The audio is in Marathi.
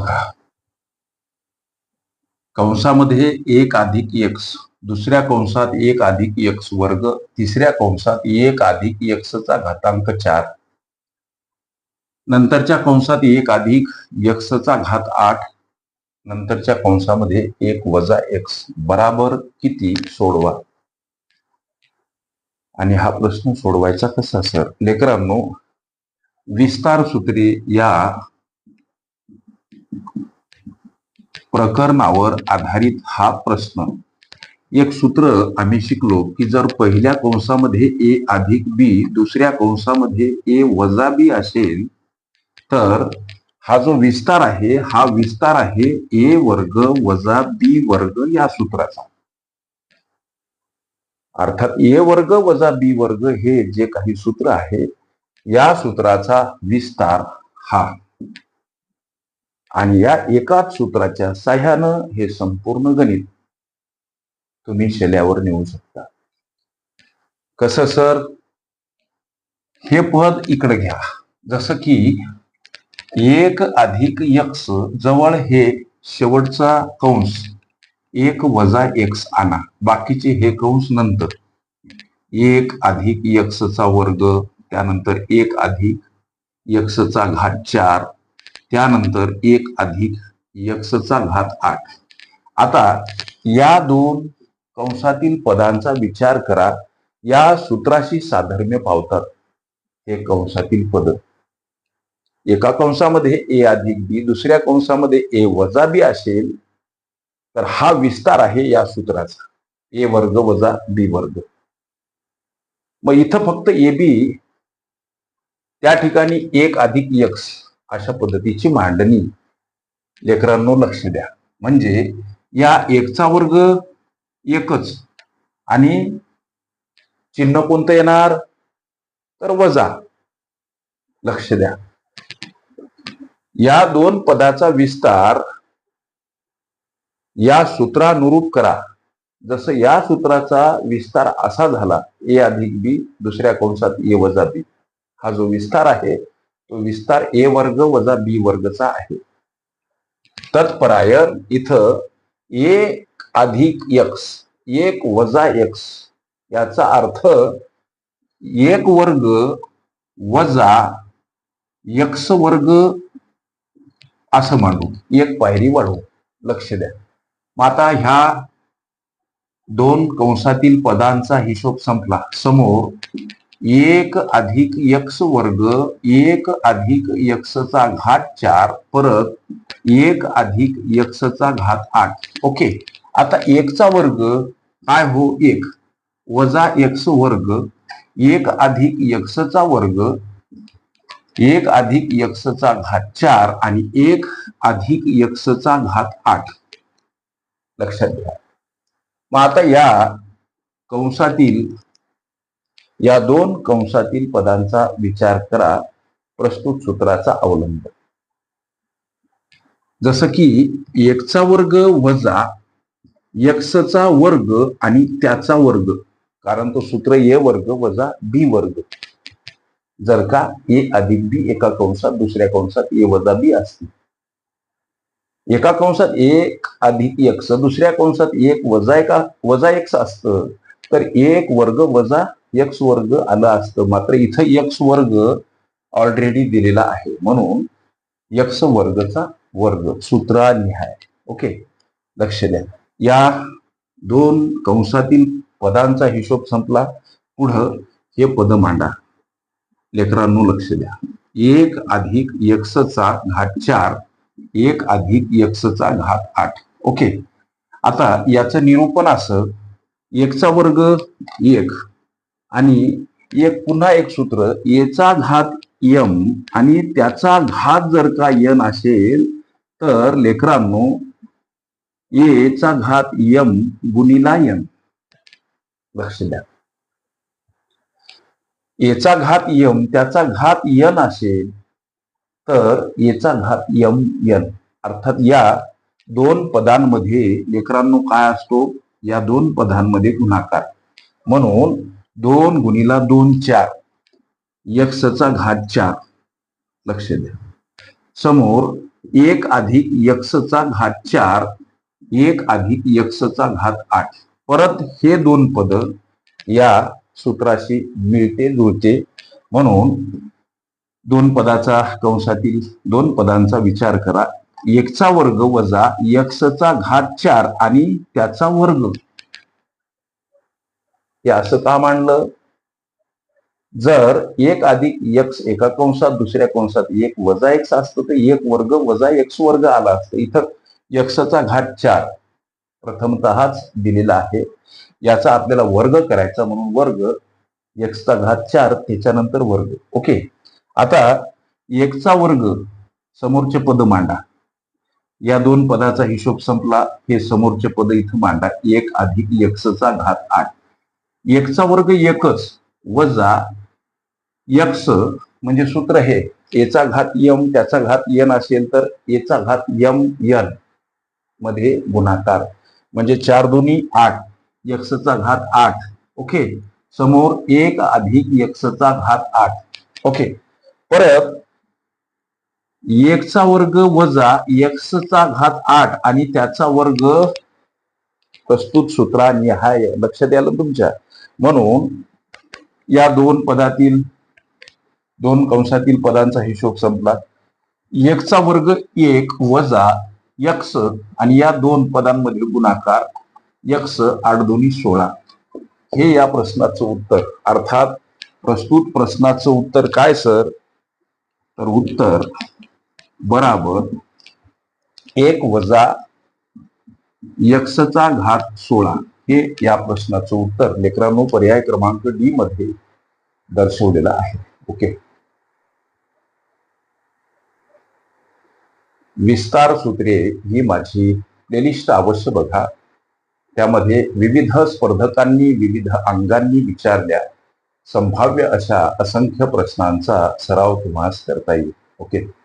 बघा. कंसामध्ये एक अधिक एक्स दुसऱ्या कंसात एक अधिक एक्स वर्ग तिसऱ्या कंसात एक अधिक एक्सचा घातांक चार. नंतरच्या कंसात एक अधिक एक्सचा घात आठ. नंतरच्या कंसामध्ये एक वजा एक्स बराबर किती सोडवा? आणि हा प्रश्न सोडवायचा कसा सर? लेकरांनो विस्तार सूत्रे या प्रकरणावर आधारित हा प्रश्न. एक सूत्र आम्ही शिकलो की जर पहिल्या कंसामध्ये ए अधिक बी दुसऱ्या कंसामध्ये ए वजा बी असेल तर हा जो विस्तार आहे हा विस्तार आहे ए वर्ग वजा बी वर्ग या सूत्राचा. अर्थात ए वर्ग वजा बी वर्ग हे जे काही सूत्र आहे या सूत्राचा विस्तार हा. आणि या एकाच सूत्राच्या साह्यानं हे संपूर्ण गणित तुम्ही शेल्यावर नेऊ शकता. कसं सर? हे पद इकडे घ्या. जसं की एक अधिक यक्स जवळ हे शेवटचा कंस एक वजा एक्स आणा बाकीचे हे कंस नंतर. एक अधिक यक्सचा वर्ग त्यानंतर एक अधिक यक्सचा घात चार त्यानंतर एक अधिक यक्षचा घात आठ. आता या दोन कंसातील पदांचा विचार करा. या सूत्राशी साधर्म्य पावतात हे कंसातील पद. एका कंसामध्ये ए अधिक बी दुसऱ्या कंसामध्ये ए वजा बी असेल तर हा विस्तार आहे या सूत्राचा. ए वर्ग वजा बी वर्ग. मग इथं फक्त ए बी त्या ठिकाणी एक अधिक यक्ष अशा पद्धतीची मांडणी. लेकरांनो लक्ष द्या. म्हणजे या एकचा वर्ग एकच. आणि चिन्ह कोणतं येणार? तर वजा. लक्ष द्या. या दोन पदाचा विस्तार या सूत्रानुरूप करा. जसं या सूत्राचा विस्तार असा झाला ए अधिक बी दुसऱ्या कंसात ए वजा बी. हा जो विस्तार आहे विस्तार ए वर्ग वजा बी वर्गचा आहे. तत्पराय इथं एक अधिक यक्स एक वजा यक्स याचा अर्थ एक वर्ग वजा यक्स वर्ग असं मांडू एक पायरी वाढवू लक्ष द्या. मग आता ह्या दोन कंसातील पदांचा हिशोब संपला. समोर एक अधिक यक्ष वर्ग एक अधिक यक्षचा घात चार परत एक अधिक यक्षचा घात आठ. ओके? आता एकचा वर्ग काय हो? एक. वजा यक्ष वर्ग एक अधिक यक्षचा वर्ग एक अधिक यक्षचा घात चार आणि एक अधिक यक्षचा घात आठ. लक्षात घ्या मग आता या कंसातील या दोन कंसातील पदांचा विचार करा प्रस्तुत सूत्राचा अवलंब. जसं की एकचा वर्ग वजा एक्सचा वर्ग आणि त्याचा वर्ग कारण तो सूत्र ए वर्ग वजा बी वर्ग. जर का ए अधिक बी एका कंसात दुसऱ्या कंसात ए वजा बी असतील एका कंसात एक अधिक एक्स दुसऱ्या कंसात एक वजा एका वजा एक्स असतं तर एक वर्ग वजा एक्स वर्ग आलं असतं. मात्र इथं एक्स वर्ग ऑलरेडी दिलेला आहे. म्हणून यक्ष वर्गचा वर्ग सूत्रानिहाय ओके? लक्ष द्या. या दोन कंसातील पदांचा हिशोब संपला. पुढं हे पद मांडा. लेकरांनो लक्ष द्या. एक अधिक यक्षचा घात चार एक अधिक यक्षचा घात आठ. ओके? आता याचं निरूपण असं. एकचा वर्ग एक आणि एक पुन्हा एक सूत्र एचा घात यम आणि त्याचा घात जर का यन असेल तर लेकरांनो एचा घात यम गुणिला यन लक्ष द्या. एचा घात यम त्याचा घात यन असेल तर येचा घात यम यन. अर्थात या दोन पदांमध्ये लेकरांनो काय असतो? या दोन पदांमध्ये गुणाकार. म्हणून दोन गुणीला दोन चार. यक्षचा घात चार. लक्ष द्या. समोर एक अधिक यक्षचा घात चार एक अधिक यक्षचा घात आठ. परत हे दोन पद या सूत्राशी मिळते जुळते. म्हणून दोन पदाचा कंसातील दोन पदांचा विचार करा. एकचा वर्ग वजा यक्षचा घात चार आणि त्याचा वर्ग. हे असं का मांडलं? जर एक अधिक यक्स एका कंसात दुसऱ्या कंसात एक वजा एक्स असतं तर एक वर्ग वजा एक्स वर्ग आला असतं. इथं यक्षचा घात चार प्रथमतःच दिलेला आहे. याचा आपल्याला वर्ग करायचा म्हणून वर्ग एक्सचा घात चार त्याच्यानंतर वर्ग. ओके? आता एकचा वर्ग समोरचे पद मांडा. या दोन पदाचा हिशोब संपला. हे समोरचे पद इथं मांडा. एक अधिक यक्षचा घात आठ. एकचा वर्ग एकच वजा यक्स म्हणजे सूत्र हे. एचा घात यम त्याचा घात यन असेल तर एचा घात यम यनमध्ये गुणाकार. म्हणजे चार दोन्ही आठ यक्षचा घात आठ. ओके? समोर एक अधिक यक्षचा घात आठ. ओके? परत एकचा वर्ग वजा यक्षचा घात आठ आणि त्याचा वर्ग प्रस्तुत सूत्रा निहाय लक्षात आलं तुमच्या. म्हणून या दोन पदातील दोन कंसातील पदांचा हिशोब संपला. एकचा वर्ग एक वजा यक्ष आणि या दोन पदांमधील गुणाकार यक्ष आठ दोन्ही सोळा. हे या प्रश्नाचं उत्तर. अर्थात प्रस्तुत प्रश्नाचं उत्तर काय सर? तर उत्तर बराबर एक वजा यक्षचा घात सोळा. हे या प्रश्नाचं उत्तर लेकरांनो पर्याय क्रमांक डी मध्ये दर्शवलेलं आहे. ओके विस्तार सूत्रे ही माझी प्लेलिस्ट अवश्य बघा. त्यामध्ये विविध स्पर्धकांनी विविध अंगांनी विचारल्या. संभाव्य अशा असंख्य प्रश्नांचा सराव तुम्हाला करता येईल. ओके